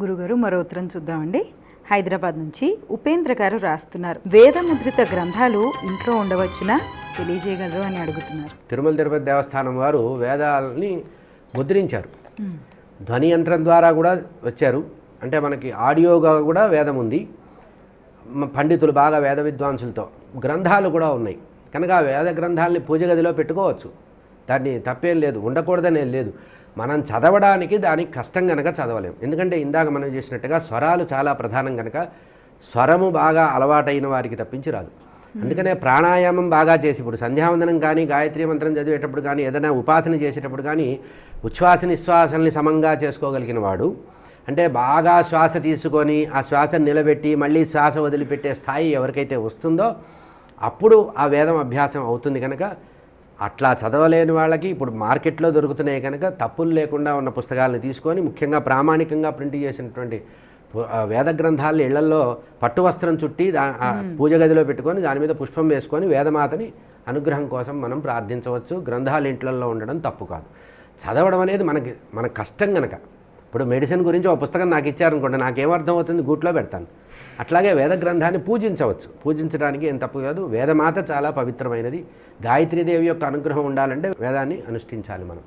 గురుగారు మరో ఉత్తరం చూద్దామండి. హైదరాబాద్ నుంచి ఉపేంద్ర గారు రాస్తున్నారు. వేదముద్రిత గ్రంథాలు ఇంట్లో ఉండవచ్చునా? తెలియజేయగలరు అని అడుగుతున్నారు. తిరుమల తిరుపతి దేవస్థానం వారు వేదాలని ముద్రించారు. ధ్వని యంత్రం ద్వారా కూడా వచ్చారు. అంటే మనకి ఆడియోగా కూడా వేదం ఉంది. పండితులు బాగా వేద విద్వాంసులతో గ్రంథాలు కూడా ఉన్నాయి. కనుక ఆ వేద గ్రంథాలని పూజ గదిలో పెట్టుకోవచ్చు. దాన్ని తప్పేం లేదు ఉండకూడదనే లేదు. మనం చదవడానికి దానికి కష్టం కనుక చదవలేం. ఎందుకంటే ఇందాక మనం చేసినట్టుగా స్వరాలు చాలా ప్రధానం కనుక స్వరము బాగా అలవాటైన వారికి తప్పించి రాదు. అందుకనే ప్రాణాయామం బాగా చేసి ఇప్పుడు సంధ్యావందనం కానీ గాయత్రి మంత్రం చదివేటప్పుడు కానీ ఏదైనా ఉపాసన చేసేటప్పుడు కానీ ఉచ్ఛ్వాస నిశ్వాసల్ని సమంగా చేసుకోగలిగిన వాడు అంటే బాగా శ్వాస తీసుకొని ఆ శ్వాసను నిలబెట్టి మళ్ళీ శ్వాస వదిలిపెట్టే స్థాయి ఎవరికైతే వస్తుందో అప్పుడు ఆ వేదం అభ్యాసం అవుతుంది కనుక అట్లా చదవలేని వాళ్ళకి ఇప్పుడు మార్కెట్లో దొరుకుతున్నాయి కనుక తప్పులు లేకుండా ఉన్న పుస్తకాలను తీసుకొని ముఖ్యంగా ప్రామాణికంగా ప్రింట్ చేసినటువంటి వేద గ్రంథాలు ఇళ్ళలో పట్టు వస్త్రం చుట్టి దా పూజ గదిలో పెట్టుకొని దాని మీద పుష్పం వేసుకొని వేదమాతని అనుగ్రహం కోసం మనం ప్రార్థించవచ్చు. గ్రంథాలు ఇంట్లలో ఉండడం తప్పు కాదు. చదవడం అనేది మనకి మన కష్టం గనక. ఇప్పుడు మెడిసిన్ గురించి ఒక పుస్తకం నాకు ఇచ్చారనుకోండి నాకేమర్థం అవుతుంది? గూట్లో పెడతాను. అట్లాగే వేద గ్రంథాన్ని పూజించవచ్చు. పూజించడానికి ఏం తప్పు కాదు. వేదమాత చాలా పవిత్రమైనది. గాయత్రీదేవి యొక్క అనుగ్రహం ఉండాలంటే వేదాన్ని అనుష్ఠించాలి మనం.